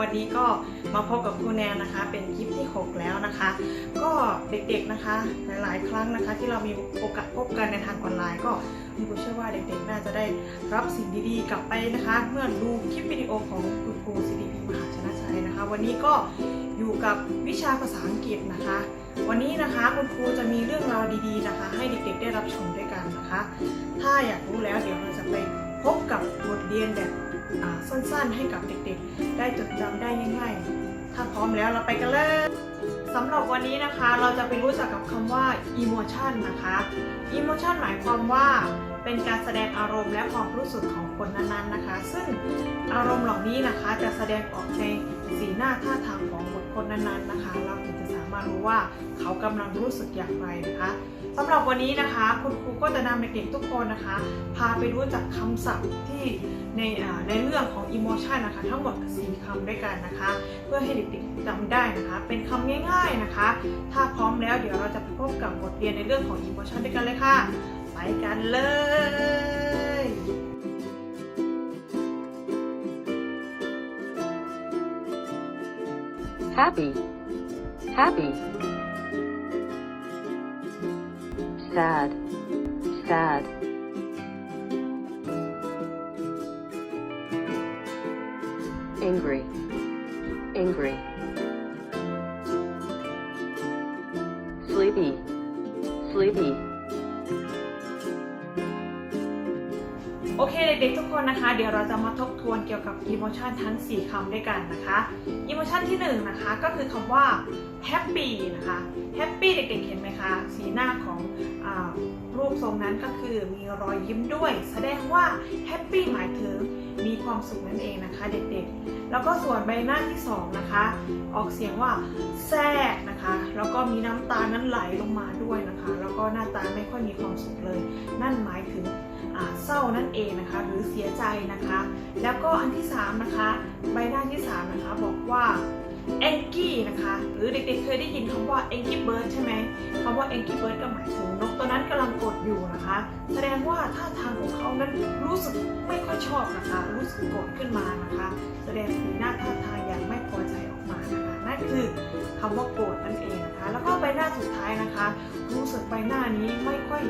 วันนี้ก็มาพบกับครูแนนนะคะ เป็นคลิปที่ 6 แล้วนะคะ ก็เด็กๆนะคะ หลายๆ ครั้งนะคะ ที่เรามีโอกาสพบกันในทางออนไลน์ก็คุณครูเชื่อว่าเด็กๆน่าจะได้รับสิ่งดีๆกลับไปนะคะ เมื่อดูคลิปวิดีโอของคุณครู CDP มหาชนะชัยนะคะ วันนี้ก็อยู่กับวิชาภาษาอังกฤษนะคะ วันนี้นะคะคุณครูจะมีเรื่องราวดีๆนะคะ ให้เด็กๆได้รับชมด้วยกันนะคะ ถ้าอยากรู้แล้วเดี๋ยวเราจะไป พบกับบทเรียนแบบสั้นๆ ให้กับเด็กๆ ได้จดจำได้ง่ายๆ ถ้าพร้อมแล้วเราไปกันเลยสำหรับวันนี้นะคะเราจะไปรู้จักกับคำว่า emotion นะคะ emotion หมายความว่าเป็นการแสดงอารมณ์และความรู้สึกของคนนั้นๆนะคะ ซึ่งอารมณ์เหล่านี้นะคะจะแสดงออกในสีหน้าท่าทางของบุคคลนั้นๆนะคะ เราถึงจะสามารถรู้ว่าเขากำลังรู้สึกอย่างไรนะคะ สำหรับวันนี้นะคะ คุณครูก็จะนำเด็กๆทุกคนนะคะ พาไปรู้จักคำศัพท์ที่ในในเรื่องของ emotion นะคะ ทั้งหมดสี่คำด้วยกันนะคะ เพื่อให้เด็กๆจำได้นะคะ เป็นคำง่ายๆนะคะ ถ้าพร้อมแล้วเดี๋ยวเราจะไปพบกับบทเรียนในเรื่องของ emotion ด้วยกันเลยค่ะ ไปกันเลย happy, happy. Sad, sad. Angry, angry. Sleepy, sleepy. โอเคเด็กๆทุกคนนะคะ เดี๋ยวเราจะมาทบทวนเกี่ยวกับ emotion ทั้ง 4คำด้วยกันนะคะ emotion ที่1นะคะก็คือคำว่า happy นะคะ happy เด็กๆเห็นไหมคะ สีหน้าของอรูปทรงนั้นก็คือมีรอยยิ้มด้วย แสดงว่า happy หมายถึงมีความสุขนั่นเองนะคะ เด็กๆ แล้วก็ส่วนใบหน้าที่ 2 นะคะ ออกเสียงว่า sad นะคะ แล้วก็มีน้ำตานั้นไหลลงมาด้วยนะคะ แล้วก็หน้าตาไม่ค่อยมีความสุขเลย นั่นหมายถึง เศร้านั่นเองนะคะ หรือเสียใจนะคะ แล้วก็อันที่3นะคะใบหน้าที่3นะคะบอกว่า a n g y นะคะหรือเด็กๆเคยได้ยินคำว่า angry bird ใช่ไหมคำว่า angry bird ก็หมายถึงนกตัวนั้นกำลังกดอยู่นะคะ แสดงว่าท่าทางของเขานั้นรู้สึกไม่ค่อยชอบนะคะ รู้สึกโกรธขึ้นมานะคะ แสดงสีหน้าท่าทางอย่างไม่พอใจออกมานะคะ คือคำว่าโกรธนั่นเองนะคะ แล้วก็ใบหน้าสุดท้ายนะคะ รู้สึกใบหน้านี้ไม่ค่อย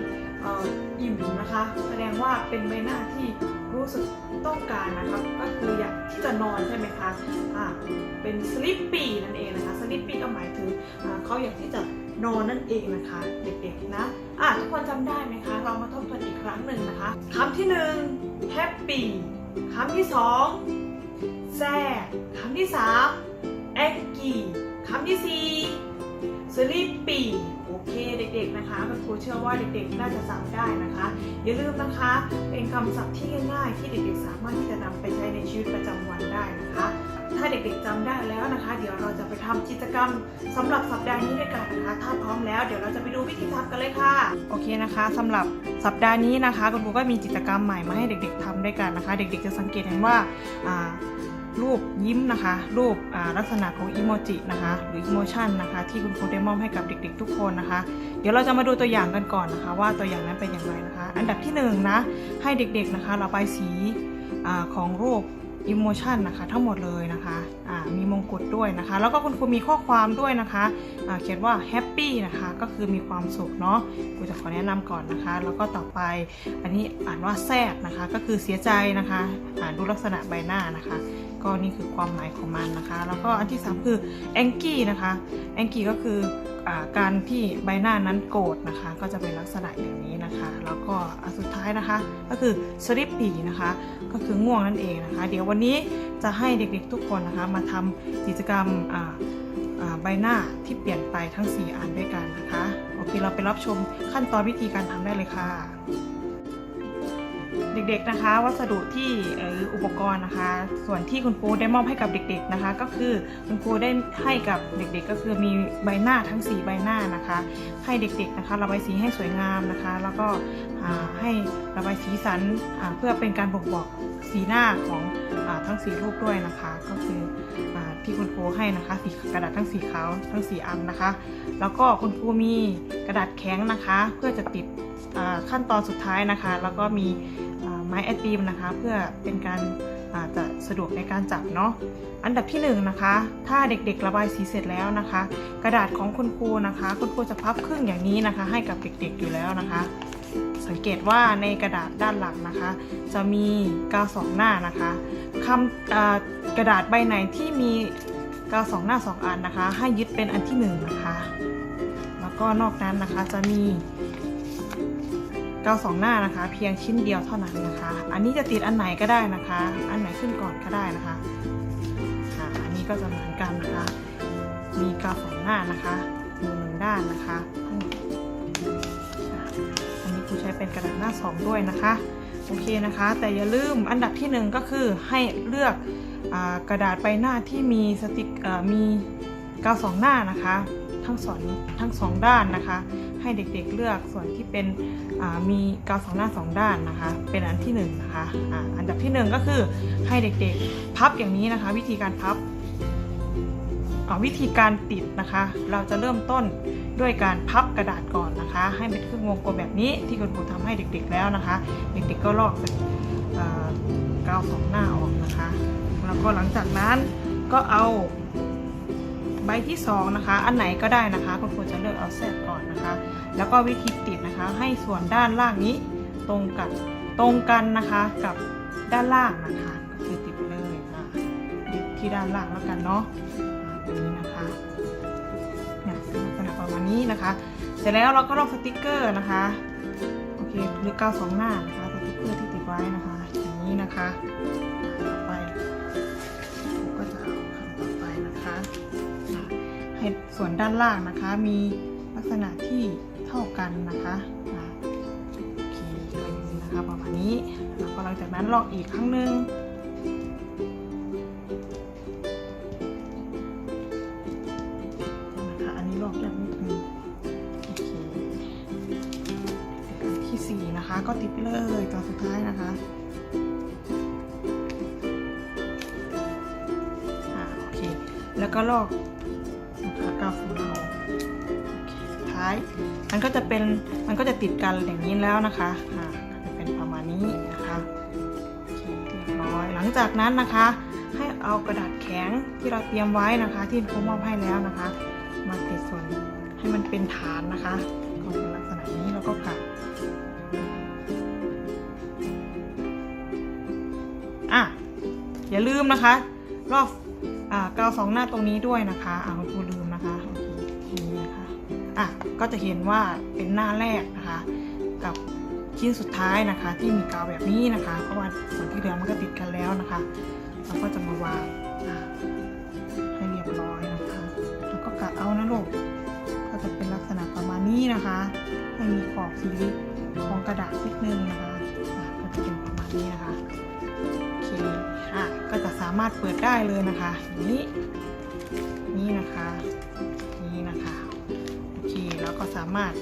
อิ่มนะคะ แสดงว่าเป็นใบหน้าที่รู้สึกต้องการนะครับก็คืออยากที่จะนอนใช่ไหมคะอ่าเป็น sleepy นั่นเองนะคะ sleepy ก็หมายถึงอ่าเขาอยากที่จะนอนนั่นเองนะคะ เด็กๆนะอะทุกคนจำได้ไหมคะ เรามาทบทวนอีกครั้งหนึ่งนะคะคำที่หนึ่ง happy คำที่สอง sad คำที่สาม angry คำที่สี่ sleepy โอเคเด็กๆนะคะคุณครูเชื่อว่าเด็กๆน่าจะจำได้นะคะ อย่าลืมนะคะ เป็นคำศัพท์ที่ง่ายๆที่เด็กๆสามารถที่จะนำไปใช้ในชีวิตประจำวันได้นะคะ ถ้าเด็กๆจำได้แล้วนะคะ เดี๋ยวเราจะไปทำกิจกรรมสำหรับสัปดาห์นี้ด้วยกันนะคะ ถ้าพร้อมแล้วเดี๋ยวเราจะไปดูวิธีทำกันเลยค่ะ โอเคนะคะสำหรับสัปดาห์นี้นะคะคุณครูก็มีกิจกรรมใหม่มาให้เด็ก ๆทำด้วยกันนะคะ เด็ก ๆ จะสังเกตเห็นว่าอ่า รูปยิ้มนะคะ รูปอ่าลักษณะของอิโมจินะคะ หรืออิโมชันนะคะ ที่คุณครูได้มอบให้กับเด็ก ๆ ทุกคนนะคะ เดี๋ยวเราจะมาดูตัวอย่างกันก่อนนะคะ ว่าตัวอย่างนั้นเป็นอย่างไรนะคะ อันดับที่หนึ่งนะให้เด็กๆนะคะระบายสีอของรูปอิโมชันนะคะ ทั้งหมดเลยนะคะ มีมงกุฎด้วยนะคะ แล้วก็คุณครูมีข้อความด้วยนะคะเขียนว่าแฮปปี้นะคะ ก็คือมีความสุขเนาะครูจะขอแนะนำก่อนนะคะ แล้วก็ต่อไป อันนี้อ่านว่าแซดนะคะ ก็คือเสียใจนะคะอ่านดูลักษณะใบหน้านะคะ ก็นี่คือความหมายของมันนะคะ แล้วก็อันที่3คือแองกี้นะคะแองกี้ก็คืออาการที่ใบหน้านั้นโกรธนะคะ ก็จะเป็นลักษณะอย่างนี้นะคะ แล้วก็อสุดท้ายนะคะ ก็คือสลิปปีนะคะ ก็คือง่วงนั่นเองนะคะ เดี๋ยววันนี้จะให้เด็กๆทุกคนนะคะมาทำกิจกรรมใบหน้าที่เปลี่ยนไปทั้ง 4 อันด้วยกันนะคะ โอเค เราไปรับชมขั้นตอนวิธีการทำได้เลยค่ะ เด็กๆนะคะ วัสดุที่อ่ออุปกรณ์นะคะ ส่วนที่คุณครูได้มอบให้กับเด็ก ๆนะคะ ก็คือคุณครูได้ให้กับเด็กๆ ก็คือมีใบหน้าทั้ง 4 ใบหน้านะคะ ให้เด็กๆนะคะระบายสีให้สวยงามนะคะ แล้วก็ให้ระบายสีสันเพื่อเป็นการบ่งบอกสีหน้าของอทั้ง 4 รูปด้วยนะคะ ก็คืออที่คุณครูให้นะคะสีกระดาษทั้งสีขาวทั้ง4อันนะคะ แล้วก็คุณครูมีกระดาษแข็งนะคะ เพื่อจะติดขั้นตอนสุดท้ายนะคะ แล้วก็มี ไม้แอดบีมนะคะ เพื่อเป็นการอาจะสะดวกในการจับเนาะ อันดับที่หนึ่งนะคะ ถ้าเด็กๆระบายสีเสร็จแล้วนะคะ กระดาษของคุณครูนะคะ คุณครูจะพับครึ่งอย่างนี้นะคะ ให้กับเด็กๆอยู่แล้วนะคะ สังเกตว่าในกระดาษด้านหลังนะคะ จะมีกาวสองหน้านะคะคำกระดาษใบไหนที่มีกาวสองหน้าสองอันนะคะ ให้ยึดเป็นอันที่หนึ่งนะคะ แล้วก็นอกนั้นนะคะจะมี กาวสองหน้านะคะ เพียงชิ้นเดียวเท่านั้นนะคะ อันนี้จะติดอันไหนก็ได้นะคะ อันไหนขึ้นก่อนก็ได้นะคะอ่าอันนี้ก็จะเหมือนกันนะคะ มีกาวสองหน้านะคะมือหนึ่งด้านนะคะอันนี้ครูใช้เป็นกระดาษหน้าสองด้วยนะคะโอเคนะคะ แต่อย่าลืมอันดับที่หนึ่งก็คือให้เลือกอกระดาษใบหน้าที่มีสติกมีกาวสองหน้านะคะ ทั้งสองทั้งสองด้านนะคะ ให้เด็กๆเลือกส่วนที่เป็นมีกาวสองหน้าสองด้านนะคะ เป็นอันที่หนึ่งนะคะอ่าอันดับที่หนึ่งก็คือให้เด็กๆพับอย่างนี้นะคะ วิธีการพับอ่าวิธีการติดนะคะ เราจะเริ่มต้นด้วยการพับกระดาษก่อนนะคะ ให้เป็นครื่งวงกลมแบบนี้ที่คุณครูทำให้เด็กๆแล้วนะคะ เด็กๆก็ลอกกาวสองหน้าออกนะคะ แล้วก็หลังจากนั้นก็เอา ใบที่สองนะคะ อันไหนก็ได้นะคะ คุณครูจะเลือกเอาแทรกก่อนนะคะ แล้วก็วิธีติดนะคะ ให้ส่วนด้านล่างนี้ตรงกับตรงกันนะคะกับด้านล่างนะคะก็คือติดไปเลยอะติดที่ด้านล่างแล้วกันเนาะแบบนี้นะคะเนี่ยเป็นลักษณะประมาณนี้นะคะ เสร็จแล้วเราก็ลอกสติกเกอร์นะคะโอเคหรือกาวสองหน้านะคะสติกเกอร์ที่ติดไว้นะคะ อย่างนี้นะคะ ให้ส่วนด้านล่างนะคะ มีลักษณะที่เท่ากันนะคะโอเคนะคะประมาณนี้แล้วก็หลังจากนั้นลอกอีกครั้งหนึ่งนะคะอันนี้ลอกยากนิดนึงโอเคที่สี่นะคะก็ติดไปเลยตอนสุดท้ายนะคะโอเคแล้วก็ลอก นะคะกาวของเราโอท้าย มันก็จะเป็น มันก็จะติดกันอย่างนี้แล้วนะคะอ่าก็จะเป็นประมาณนี้นะคะเรียบร้อย หลังจากนั้นนะคะ ให้เอากระดาษแข็งที่เราเตรียมไว้นะคะ ที่ครูมอบให้แล้วนะคะ มาติดส่วนให้มันเป็นฐานนะคะก็เป็นลักษณะนี้แล้วก็กัดอะอย่าลืมนะคะ รอบอ่ากาวสองหน้าตรงนี้ด้วยนะคะอ่าคุณครูลืม อะก็จะเห็นว่าเป็นหน้าแรกนะคะ กับชิ้นสุดท้ายนะคะ ที่มีกาวแบบนี้นะคะ เพราะว่าส่วนที่เหลือมันก็ติดกันแล้วนะคะเราก็จะมาวางให้เรียบร้อยนะคะ แล้วก็กัดเอานะลูกก็จะเป็นลักษณะประมาณนี้นะคะให้มีขอบสีของกระดาษนิดนึงนะคะก็จะเป็นประมาณนี้นะคะโอเคอะก็จะสามารถเปิดได้เลยนะคะนี้นี่นะคะ ก็สามารถ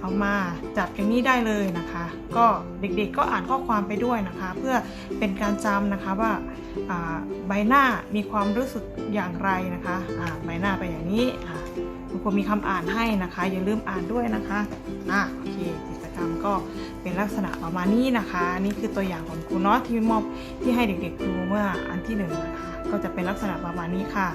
เอามาจับอย่างนี้ได้เลยนะคะ ก็เด็กๆก็อ่านข้อความไปด้วยนะคะ เพื่อเป็นการจำนะคะว่าใบหน้ามีความรู้สึกอย่างไรนะคะอ่าใบหน้าไปอย่างนี้คุณครูมีคำอ่านให้นะคะ อย่าลืมอ่านด้วยนะคะอะโอเคกิจกรรมก็เป็นลักษณะประมาณนี้นะคะ นี่คือตัวอย่างของครูเนาะที่มอบที่ให้เด็กๆดูเมื่ออันที่หนึ่งนะคะก็จะเป็นลักษณะประมาณนี้ค่ะ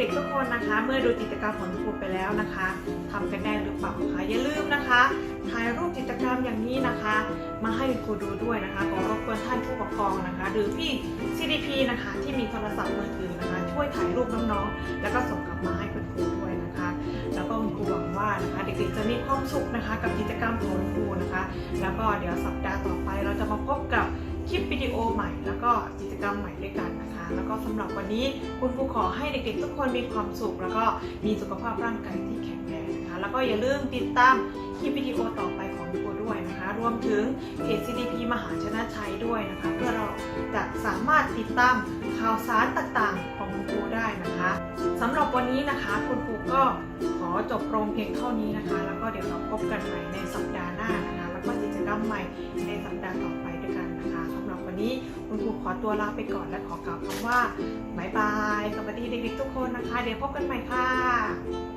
ด็กๆทุกคนนะคะ เมื่อดูกิจกรรมของครูไปแล้วนะคะทำกันได้หรือเปล่าคะอย่าลืมนะคะถ่ายรูปกิจกรรมอย่างนี้นะคะ มาให้ครูดูด้วยนะคะขอรบกวนท่านผู้ปกครองนะคะ หรือพี่ CDP นะคะ ที่มีโทรศัพท์มือถือนะคะ ช่วยถ่ายรูปน้องๆแล้วก็ส่งกลับมาให้คุณครูด้วยนะคะ แล้วก็คุณครูหวังว่านะคะ เด็กๆจะมีความสุขนะคะ กับกิจกรรมของครูนะคะ แล้วก็เดี๋ยวสัปดาห์ต่อไป เราจะมาพบกับคลิปวิดีโอใหม่ แล้วก็กิจกรรมใหม่ด้วยกัน ก็สำหรับวันนี้คุณครูขอให้เด็กๆทุกคนมีความสุข แล้วก็มีสุขภาพร่างกายที่แข็งแรงนะคะ แล้วก็อย่าลืมติดตามคลิปวิดีโอต่อไปของคุณครูด้วยนะคะ รวมถึงเพจ CDP มหาชนะชัยด้วยนะคะ เพื่อเราจะสามารถติดตามข่าวสารต่างๆ ของคุณครูได้นะคะสำหรับวันนี้นะคะคุณครูก็ขอจบลงเพียงเท่านี้นะคะ แล้วก็เดี๋ยวเราพบกันใหม่ในสัปดาห์หน้านะคะ รมใหม่ในสัปดาห์ต่อไปด้วยกันนะคะสำหรับวันนี้คุณครูขอตัวลาไปก่อนและขอกล่าวคำว่าบายบายสวัสดีเด็กๆทุกคนนะคะ เดี๋ยวพบกันใหม่ค่ะ